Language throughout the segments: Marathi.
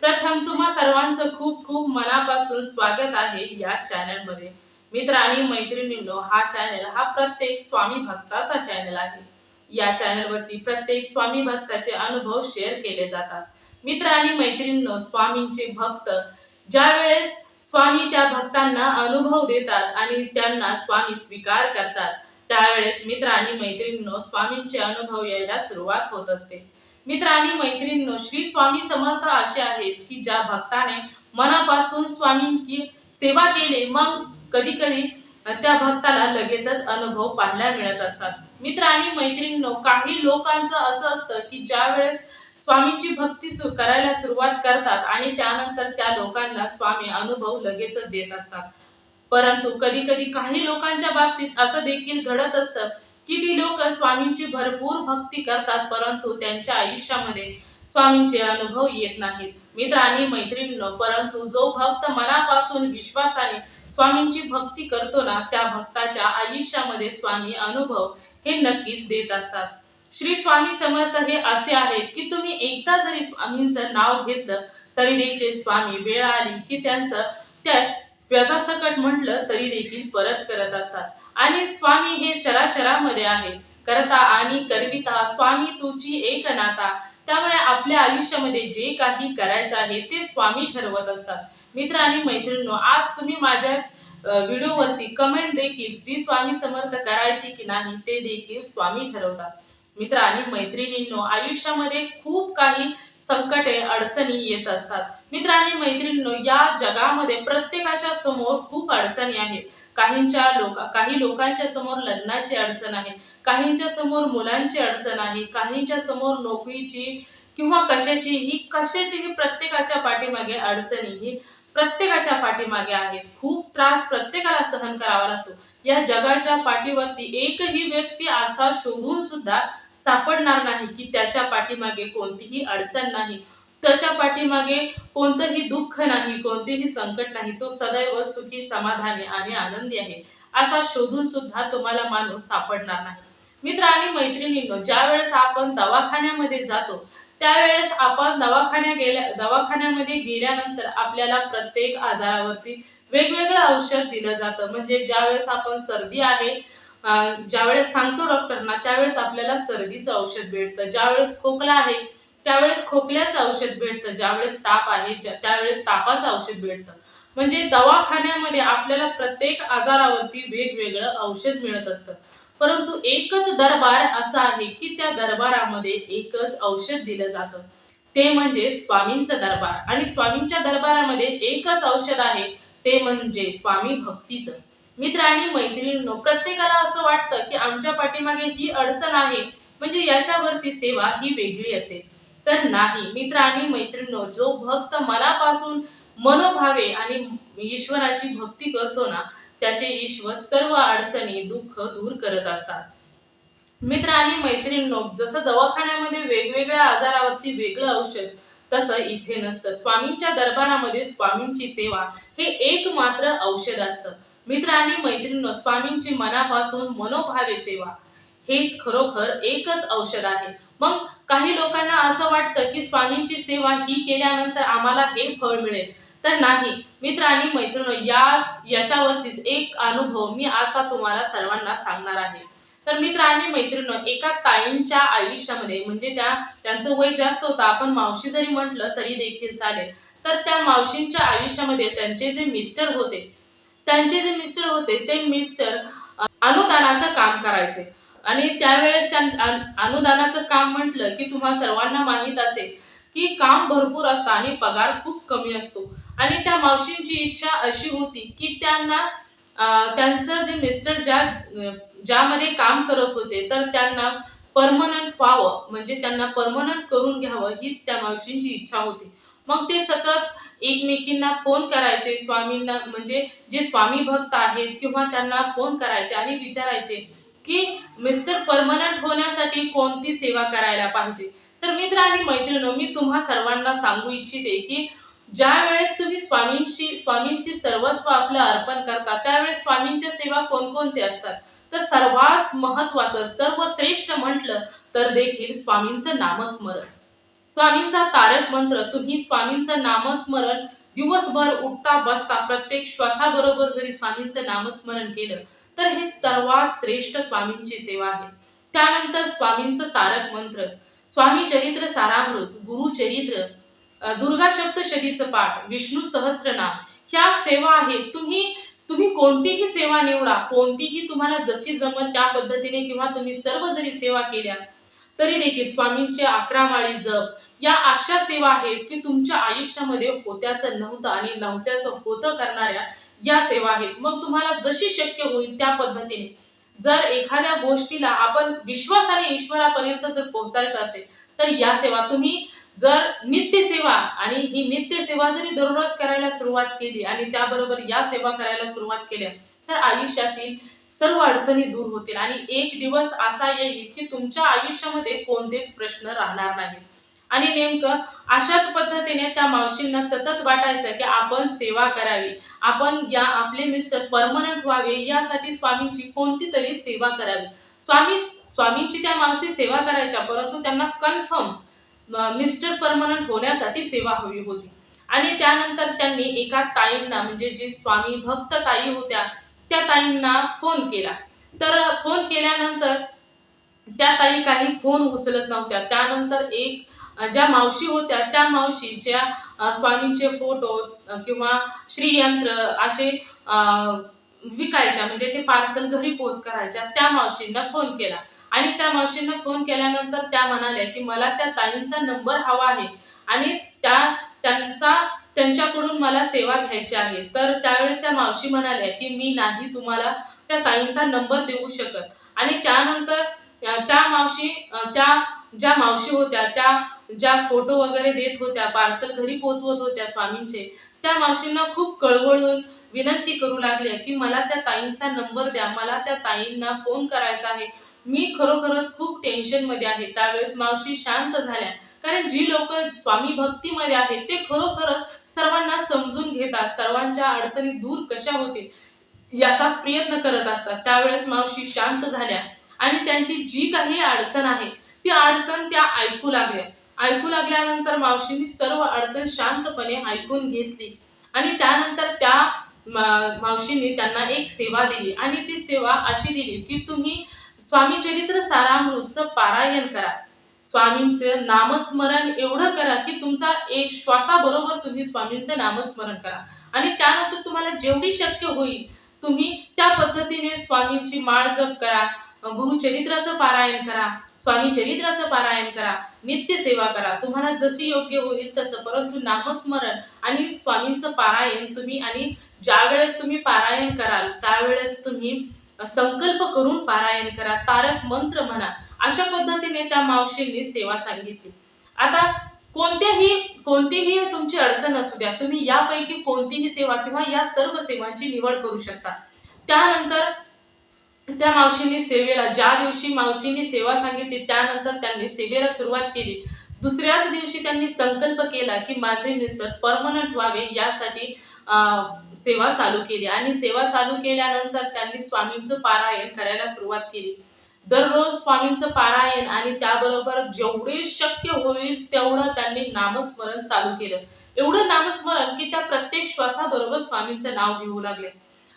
प्रथम तुम्हा सर्वांचं खूप खूप मनापासून स्वागत आहे या चॅनलमध्ये. मित्र आणि मैत्रिणींनो हा चॅनल हा प्रत्येक स्वामी भक्ताचा चॅनल आहे. या चॅनलवरती प्रत्येक स्वामी भक्ताचे अनुभव शेअर केले जातात. मित्र आणि मैत्रिणींनो स्वामींचे भक्त ज्या वेळेस स्वामी त्या भक्तांना अनुभव देतात आणि त्यांना स्वामी स्वीकार करतात त्यावेळेस मित्र आणि मैत्रिणींनो स्वामींचे अनुभव यायला सुरुवात होत असते. मित्र आणि मैत्रिणींनो श्री स्वामी समर्थ असे आहेत की ज्या भक्ताने मनापासून स्वामींची सेवा केली मग कधी कधी त्या भक्ताला लगेचच अनुभव पाहायला मिळत असतात. मित्र आणि मैत्रिणींनो काही लोकांचं असं असतं की ज्या वेळेस स्वामींची भक्ती सु करायला सुरुवात करतात आणि त्यानंतर त्या लोकांना स्वामी अनुभव लगेचच देत असतात. परंतु कधी कधी काही लोकांच्या बाबतीत असं देखील घडत असतं किती लोक स्वामींची भरपूर भक्ती करतात परंतु त्यांच्या आयुष्यामध्ये स्वामींचे अनुभव येत नाहीत. मित्र आणि मैत्रिणींनो परंतु जो भक्त मनापासून विश्वासाने स्वामींची भक्ती करतो ना त्या भक्ताच्या आयुष्यामध्ये स्वामी अनुभव हे नक्कीच देत असतात. श्री स्वामी समर्थ हे असे आहेत की तुम्ही एकदा जरी स्वामींचं नाव घेतलं तरी देखील स्वामी वेळ आली की त्यांचं त्या व्याजासकट म्हटलं तरी देखील परत करत असतात. आणि स्वामी हे चराचरामध्ये आहे. करता आणि करविता स्वामी तुची एक नाता. त्यामुळे आपल्या आयुष्यामध्ये जे काही करायचं आहे ते स्वामी ठरवत असतात. मित्र आणि मैत्रिणींनो आज तुम्ही माझ्या व्हिडिओवरती कमेंट देखील श्री स्वामी समर्थ करायची की नाही ते देखील स्वामी ठरवतात. मित्र आणि मैत्रिणींनो आयुष्यामध्ये खूप काही संकटे अडचणी येत असतात. मित्र आणि मैत्रिणींनो या जगामध्ये प्रत्येकाच्या समोर खूप अडचणी आहेत. काहींच्या लोक काही लोकांच्या समोर लग्नाची अडचण आहे काहींच्या समोर मुलांची अडचण आहे काहींच्या समोर नोकरीची किंवा कशाची ही कशाची ही प्रत्येकाच्या पाठीमागे अडचणी ही प्रत्येकाच्या पाठीमागे आहेत. खूप त्रास प्रत्येकाला सहन करावा लागतो. या जगाच्या पाठीवरती एकही व्यक्ती असा शोधून सुद्धा सापडणार नाही की त्याच्या पाठीमागे कोणतीही अडचण नाही. त्याच्या पाठीमागे कोणतंही दुःख नाही कोणतेही संकट नाही. तो सदैव सुखी समाधानी आणि आनंदी आहे. असा शोधून सुद्धा तुम्हाला माणूस सापडणार नाही. मित्र आणि मैत्रिणींनो ज्या वेळेस आपण दवाखान्यामध्ये जातो त्यावेळेस आपण दवाखान्या गेल्या दवाखान्यामध्ये गेल्यानंतर आपल्याला प्रत्येक आजारावरती वेगवेगळं औषध दिलं जातं. म्हणजे ज्यावेळेस आपण सर्दी आहे ज्यावेळेस सांगतो डॉक्टरना त्यावेळेस आपल्याला सर्दीचं औषध भेटतं. ज्यावेळेस खोकला आहे त्यावेळेस खोकल्याचं औषध भेटतं ज्यावेळेस ताप आहे त्यावेळेस तापाचं औषध भेटतं. म्हणजे दवाखान्यामध्ये आपल्याला प्रत्येक आजारावरती वेगवेगळं औषध मिळत असतं. परंतु एकच दरबार असा आहे की त्या दरबारामध्ये एकच औषध दिलं जातं. ते म्हणजे स्वामींचं दरबार. आणि स्वामींच्या दरबारामध्ये एकच औषध आहे ते म्हणजे स्वामी भक्तीचं. मित्र आणि मैत्रिणींनो प्रत्येकाला असं वाटतं की आमच्या पाठीमागे ही अडचण आहे. म्हणजे याच्यावरती सेवा ही वेगळी असेल. तर नाही. मित्र आणि मैत्रिणींनो जो भक्त मनापासून मनोभावे आणि ईश्वराची भक्ती करतो ना त्याचे ईश्वर सर्व अडचणी दुःख दूर करत असतात. मित्र आणि मैत्रिणींनो जसं दवाखान्यामध्ये वेगवेगळ्या आजारावरती वेगळं औषध तसं इथे नसतं. स्वामींच्या दरबारामध्ये स्वामींची सेवा हे एक मात्र औषध असतं. मित्र आणि मैत्रिणींनो स्वामींची मनापासून मनोभावे सेवा हेच खरोखर एकच औषध आहे. मग काही लोकांना असं वाटतं की स्वामींची सेवा ही केल्यानंतर आम्हाला हे फळ मिळेल. तर नाही मित्र आणि मैत्रिणी या याच्यावरतीच एक अनुभव मी आता तुम्हाला सर्वांना सांगणार आहे. तर मित्र आणि मैत्रिणी एका ताईंच्या आयुष्यामध्ये म्हणजे त्या त्यांचं वय जास्त होतं आपण मावशी जरी म्हटलं तरी देखील चालेल. तर त्या मावशींच्या आयुष्यामध्ये त्यांचे जे मिस्टर होते त्यांचे जे मिस्टर होते ते मिस्टर अनुदानाचं काम करायचे. आणि त्यावेळेस त्या अनुदानाचं काम म्हटलं की तुम्हा सर्वांना माहीत असेल की काम भरपूर असतं आणि पगार खूप कमी असतो. आणि त्या मावशींची इच्छा अशी होती की त्यांना त्यांचं जे मिस्टर ज्या ज्यामध्ये काम करत होते तर त्यांना परमनंट व्हावं म्हणजे त्यांना परमनंट करून घ्यावं हीच त्या मावशींची इच्छा होती. मग ते सतत एकमेकींना फोन करायचे स्वामींना म्हणजे जे स्वामी भक्त आहेत किंवा त्यांना फोन करायचे आणि विचारायचे की मिस्टर परमनंट होण्यासाठी कोणती सेवा करायला पाहिजे? तर मित्र आणि मैत्रिणी मी तुम्हा सर्वांना सांगू इच्छिते की ज्या वेळेस तुम्ही स्वामींशी स्वामींशी सर्वस्व आपलं अर्पण करता त्यावेळेस स्वामींच्या सेवा कोणकोणत्या असतात? तर सर्वात महत्वाचं सर्वश्रेष्ठ म्हटलं तर देखील स्वामींचं नामस्मरण. स्वामींचा तारक मंत्र तुम्ही स्वामींचं नामस्मरण दिवसभर उठता बसता प्रत्येक श्वासाबरोबर जरी स्वामींचं नामस्मरण केलं तर हे सर्वात श्रेष्ठ स्वामींची सेवा आहे. त्यानंतर स्वामींचं तारक मंत्र स्वामी चरित्र सारामृत गुरुचरित्र चरित्र दुर्गा सप्तशतीचं पाठ विष्णू सहस्रनाम ह्या सेवा आहेत. तुम्ही तुम्ही कोणतीही सेवा निवडा कोणतीही तुम्हाला जशी जमत त्या पद्धतीने किंवा तुम्ही सर्व जरी सेवा केल्या तरी देखील स्वामींचे अकरा माळी जप या अशा सेवा आहेत की तुमच्या आयुष्यामध्ये होत्याचं नव्हतं आणि नव्हत्याचं होतं करणाऱ्या या सेवा आहेत. मग तुम्हाला जशी शक्य होईल त्या पद्धतीने. जर एखाद्या गोष्टीला आपण विश्वासाने ईश्वरापर्यंत जर पोहोचायचं असेल तर या सेवा तुम्ही जर नित्य सेवा आणि ही नित्य सेवा जरी दररोज करायला सुरुवात केली आणि त्याबरोबर या सेवा करायला सुरुवात केल्या तर आयुष्यातील सर्व अडचणी दूर होतील आणि एक दिवस असा येईल की तुमच्या आयुष्यामध्ये कोणतेच प्रश्न राहणार नाहीत. आणि नेमकं अशाच पद्धतीने त्या मावशींना सतत वाटायचं की आपण सेवा करावी. आपण या आपले मिस्टर परमनंट व्हावे यासाठी स्वामींची कोणती तरी सेवा करावी. स्वामी स्वामींची त्या मावशी सेवा करायच्या परंतु त्यांना कन्फर्म मिस्टर परमनंट होण्यासाठी सेवा हवी होती. आणि त्यानंतर त्यांनी एका ताईंना म्हणजे जे स्वामी भक्त ताई होत्या त्या ताईंना फोन केला. तर फोन केल्यानंतर त्या ताई काही फोन उचलत नव्हत्या. त्यानंतर एक ज्या मावशी होत्या त्या मावशीच्या स्वामींचे फोटो किंवा श्रीयंत्र असे विकायच्या म्हणजे ते पार्सल घरी पोच करायच्या त्या मावशींना फोन केला. आणि त्या मावशींना फोन केल्यानंतर त्या म्हणाल्या की मला त्या ताईंचा नंबर हवा आहे आणि त्या त्यांचा त्यांच्याकडून मला सेवा घ्यायची आहे. तर त्यावेळेस त्या मावशी म्हणाल्या की मी नाही तुम्हाला त्या ताईंचा नंबर देऊ शकत. आणि त्यानंतर त्या मावशी त्या ज्या मावशी होत्या त्या ज्या फोटो वगैरे देत होत्या पार्सल घरी पोचवत होत्या स्वामींचे त्या मावशींना खूप कळवळून विनंती करू लागल्या की मला त्या ताईंचा नंबर द्या मला त्या ताईंना फोन करायचा आहे. मी खरोखरच खूप टेन्शनमध्ये आहे. त्यावेळेस मावशी शांत झाल्या. कारण जी लोक स्वामी भक्तीमध्ये आहेत ते खरोखरच सर्वांना समजून घेतात. सर्वांच्या अडचणी दूर कशा होतील याचाच प्रयत्न करत असतात. त्यावेळेस मावशी शांत झाल्या आणि त्यांची जी काही अडचण आहे ती अडचण त्या ऐकू लागल्या. ऐकू लागल्यानंतर मावशींनी सर्व अडचण शांतपणे ऐकून घेतली. आणि त्यानंतर त्या मावशींनी त्यांना एक सेवा दिली. आणि ती सेवा अशी दिली की तुम्ही स्वामी चरित्र सारामृतचं पारायण करा. स्वामींचं नामस्मरण एवढं करा की तुमचा एक श्वासाबरोबर तुम्ही स्वामींचं नामस्मरण करा. आणि त्यानंतर तुम्हाला जेवढी शक्य होईल तुम्ही त्या पद्धतीने स्वामींची माळ जप करा गुरुचरित्राचं पारायण करा. स्वामी चरित्राचं पारायण करा नित्य सेवा करा. तुम्हाला जशी योग्य होईल तसं. परंतु नामस्मरण आणि स्वामींचं पारायण तुम्ही आणि ज्या वेळेस तुम्ही पारायण कराल त्यावेळेस तुम्ही संकल्प करून पारायण करा. तारक मंत्र म्हणा अशा पद्धतीने त्या मावशींनी सेवा सांगितली. आता कोणत्याही कोणतीही तुमची अडचण असू द्या तुम्ही यापैकी कोणतीही सेवा किंवा या सर्व सेवांची निवड करू शकता. त्यानंतर त्या मावशींनी सेवेला ज्या दिवशी मावशींनी सेवा सांगितली त्यानंतर त्यांनी सेवेला सुरुवात केली. दुसऱ्याच दिवशी त्यांनी संकल्प केला की माझे मिस्टर परमनंट व्हावे यासाठी सेवा चालू केली. आणि सेवा चालू केल्यानंतर त्यांनी स्वामींचं पारायण करायला सुरुवात केली. दररोज स्वामींचं पारायण आणि त्याबरोबर जेवढे शक्य होईल तेवढं त्यांनी नामस्मरण चालू केलं. एवढं नामस्मरण की त्या प्रत्येक श्वासाबरोबर स्वामींचं नाव घेऊ लागले.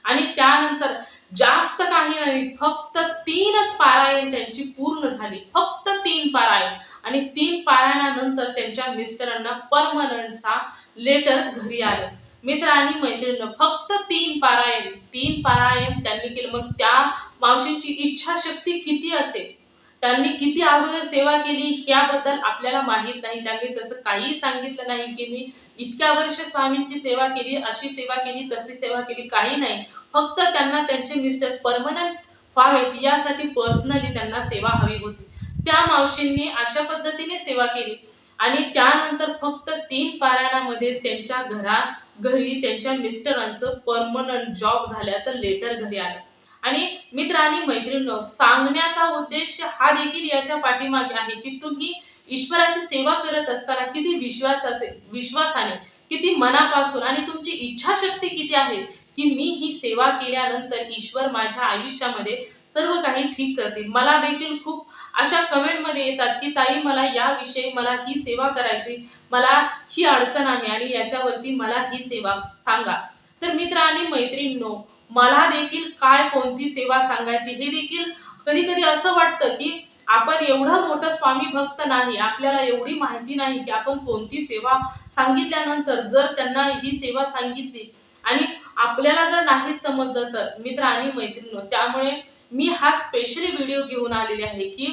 आणि त्यानंतर जास्त काही नाही फक्त तीनच पारायण त्यांची पूर्ण झाली. फक्त तीन पारायण. आणि तीन पारायणानंतर त्यांच्या मिस्टरांना परमनंटचा लेटर घरी आलं. मित्र आणि फक्त तीन पारायण तीन पारायण त्यांनी केलं. मग त्या मावशींची इच्छाशक्ती किती असेल? त्यांनी किती अगोदर सेवा केली ह्याबद्दल आपल्याला माहीत नाही. त्यांनी तसं काहीही सांगितलं नाही की मी इतक्या वर्ष स्वामींची सेवा केली अशी सेवा केली तशी सेवा केली काही नाही. फक्त त्यांना त्यांचे मिस्टर परमनंट व्हावेत यासाठी पर्सनली त्यांना सेवा हवी होती. त्या मावशींनी अशा पद्धतीने सेवा केली. आणि त्यानंतर फक्त तीन पारायणामध्येच त्यांच्या घरा घरी त्यांच्या मिस्टरांचं परमनंट जॉब झाल्याचं लेटर घरी आलं. आणि मित्र आणि मैत्रिणी सांगण्याचा उद्देश हा देखील याच्या पाठीमागे आहे की तुम्ही ईश्वराची सेवा करत असताना किती विश्वास असेल विश्वासाने किती मनापासून आणि तुमची इच्छाशक्ती किती आहे की मी ही सेवा केल्यानंतर ईश्वर माझ्या आयुष्यामध्ये सर्व काही ठीक करतील. मला देखील खूप अशा कमेंटमध्ये येतात की ताई मला याविषयी मला ही सेवा करायची मला ही अडचण आहे आणि याच्यावरती मला ही सेवा सांगा. तर मित्र आणि मैत्रिणींनो मला देखील काय कोणती सेवा सांगायची हे देखील कधी कधी असं वाटतं की आपण एवढं मोठं स्वामी भक्त नाही आपल्याला एवढी माहिती नाही की आपण कोणती सेवा सांगितल्यानंतर जर त्यांना ही सेवा सांगितली आणि आपल्याला जर नाही समजलं तर मित्र आणि मैत्रिणी त्यामुळे मी हा स्पेशली व्हिडिओ घेऊन आलेले आहे की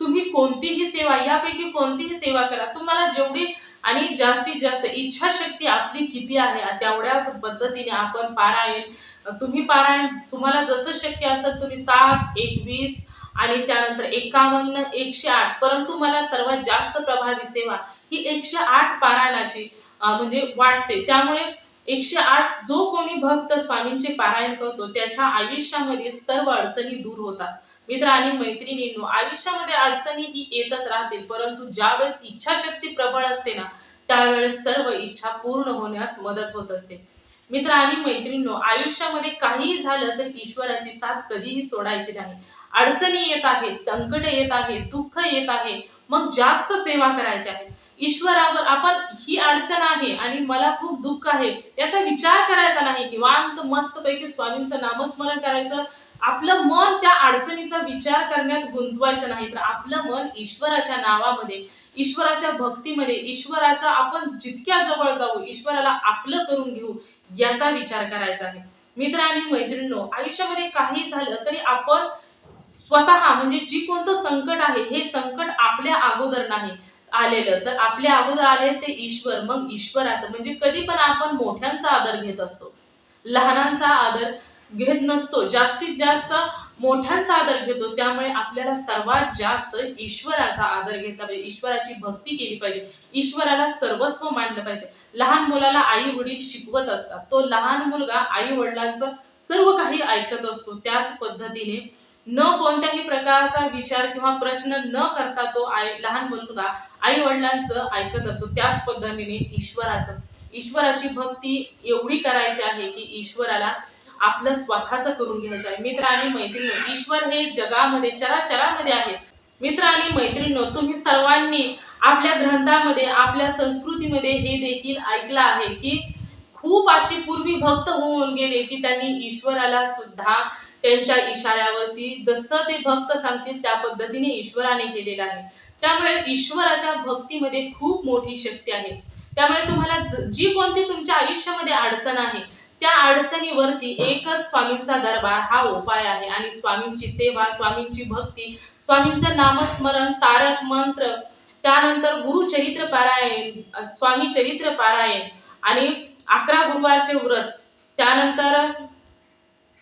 तुम्ही कोणतीही सेवा यापैकी कोणतीही सेवा करा. तुम्हाला जेवढी आणि जास्तीत जास्त इच्छाशक्ती आपली किती आहे तेवढ्याच पद्धतीने आपण पारायण तुम्ही पारायण तुम्हाला जसं शक्य असेल तुम्ही सात एकवीस आणि त्यानंतर एकावन्न एकशे आठ परंतु मला सर्वात जास्त प्रभावी सेवा ही एकशे आठ पारायणाची म्हणजे वाटते. त्यामुळे एकशे आठ जो कोणी भक्त स्वामींचे पारायण करतो त्याच्या आयुष्यामध्ये सर्व अडचणी दूर होतात. मित्र आणि मैत्रिणींनो आयुष्यामध्ये अडचणी ही येतच राहतील परंतु ज्यावेळेस इच्छाशक्ती प्रबळ असते ना त्यावेळेस सर्व इच्छा पूर्ण होण्यास मदत होत असते. मित्र आणि मैत्रिणींनो आयुष्यामध्ये काहीही झालं तर ईश्वराची साथ कधीही सोडायची नाही. अडचणी येत आहेत संकट येत आहे दुःख येत आहे मग जास्त सेवा करायची आहे. ईश्वरावर आपण ही अडचण आहे आणि मला खूप दुःख आहे याचा विचार करायचा नाही. निवांत मस्तपैकी स्वामींचं नामस्मरण करायचं आपलं मन त्या अडचणीचा विचार करण्यात गुंतवायचं नाही तर आपलं मन ईश्वराच्या नावामध्ये ईश्वराच्या भक्तीमध्ये ईश्वराचा आपण जितक्या जवळ जाऊ ईश्वराला आपलं करून घेऊ याचा विचार करायचा आहे. मित्र आणि मैत्रिणींनो आयुष्यामध्ये काही झालं तरी आपण स्वतः म्हणजे जी कोणतं संकट आहे हे संकट आपल्या अगोदर नाही आलेलं. तर आपल्या अगोदर आले ते ईश्वर मग ईश्वराचं. म्हणजे कधी पण आपण मोठ्यांचा आदर घेत असतो. लहानांचा आदर घेत नसतो. जास्तीत जास्त मोठ्यांचा आदर घेतो. त्यामुळे आपल्याला सर्वात जास्त ईश्वराचा आदर घेतला पाहिजे. ईश्वराची भक्ती केली पाहिजे. ईश्वराला सर्वस्व मानलं पाहिजे. लहान मुलाला आई वडील शिकवत असतात. तो लहान मुलगा आई वडिलांचं सर्व काही ऐकत असतो. त्याच पद्धतीने न कोणत्याही प्रकारचा विचार किंवा प्रश्न न करता तो आई लहान मुलगा आई वडिलांचं ऐकत असतो. त्याच पद्धतीने ईश्वराचं. ईश्वराची भक्ती एवढी करायची आहे की ईश्वराला आपलं स्वतःच करून घ्यायचं आहे मित्र आणि मैत्रीण ईश्वर हे जगामध्ये चराचरामध्ये आहे मित्र आणि मैत्रिणी तुम्ही सर्वांनी आपल्या ग्रंथामध्ये आपल्या संस्कृतीमध्ये हे देखील ऐकलं आहे की खूप अशी पूर्वी भक्त होऊन गेले की त्यांनी ईश्वराला सुद्धा त्यांच्या इशाऱ्यावरती जसं ते भक्त सांगतील त्या पद्धतीने ईश्वराने केलेलं आहे. त्यामुळे ईश्वराच्या भक्तीमध्ये खूप मोठी शक्ती आहे. त्यामुळे तुम्हाला जी कोणती तुमच्या आयुष्यामध्ये अडचण आहे त्या अडचणीवरती एकच स्वामींचा दरबार हा उपाय आहे. आणि स्वामींची सेवा स्वामींची भक्ती स्वामींचं नामस्मरण तारक मंत्र त्यानंतर गुरुचरित्र पारायण स्वामी चरित्र पारायण आणि अकरा गुरुवारचे व्रत त्यानंतर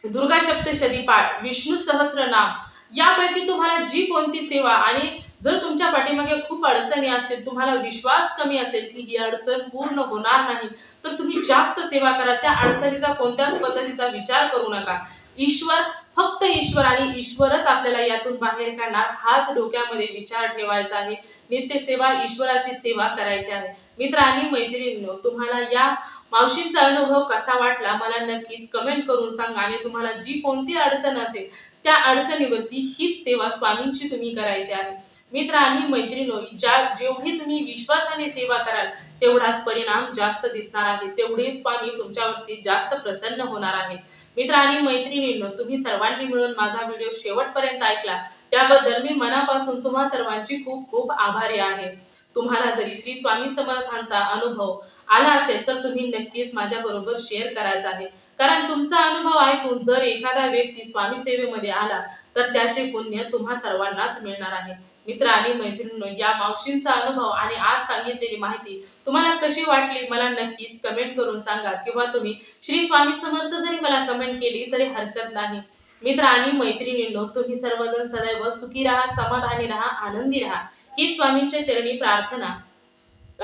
दुर्गा सप्तशती पाठ विष्णू सहस्रनाम. यापैकी तुम्हाला जी कोणती सेवा आणि जर तुमच्या पाठीमागे खूप अडचणी असतील तुम्हाला विश्वास कमी असेल की ही अडचण पूर्ण होणार नाही तर तुम्ही जास्त सेवा करा. त्या अडचणीचा कोणत्याच पद्धतीचा विचार करू नका. ईश्वर फक्त ईश्वर आणि ईश्वरच आपल्याला यातून बाहेर काढणार हाच डोक्यामध्ये विचार ठेवायचा आहे. नित्य सेवा ईश्वराची सेवा करायची आहे. मित्र आणि मैत्रिणींनो तुम्हाला या मावशींचा अनुभव कसा वाटला मला नक्कीच कमेंट करून सांगा आणि तुम्हाला जी कोणती अडचण असेल त्या अडचणीवरती हीच सेवा स्वामींची तुम्ही करायची आहे. मित्र आणि मैत्रिणो ज्या जेवढी तुम्ही विश्वासाने सेवा कराल तेवढाच परिणाम जास्त दिसणार आहे. तेवढे स्वामी तुमच्यावरती जास्त प्रसन्न होणार आहेत. मित्र आणि मैत्रिणींनो तुम्ही सर्वांनी मिळून माझा व्हिडिओ शेवटपर्यंत ऐकला. त्याबद्दल मी मनापासून तुम्हा सर्वांची खूप खूप आभारी आहे. तुम्हाला जरी श्री स्वामी समर्थांचा अनुभव आला असेल तर तुम्ही नक्कीच माझ्या बरोबर शेअर करायचा आहे. कारण तुमचा अनुभव ऐकून जर एखादा व्यक्ती स्वामी सेवेमध्ये आला तर त्याचे पुण्य तुम्हा सर्वांनाच मिळणार आहे. मित्र आणि मैत्रिणींनो या मावशींचा अनुभव आणि आज सांगितलेली माहिती तुम्हाला कशी वाटली? मला नक्कीच कमेंट करून सांगा. किंवा तुम्ही श्री स्वामी समर्थ जरी मला कमेंट केली तरी हरकत नाही. मित्र आणि मैत्रिणींनो तुम्ही सर्वजण सदैव सुखी राहा समाधानी राहा आनंदी राहा. ही स्वामींच्या चरणी प्रार्थना.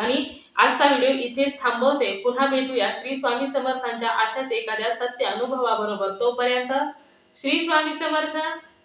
आणि आजचा व्हिडिओ इथेच थांबवते. पुन्हा भेटूया श्री स्वामी समर्थांच्या अशाच एखाद्या सत्य अनुभवाबरोबर. तोपर्यंत श्री स्वामी समर्थ.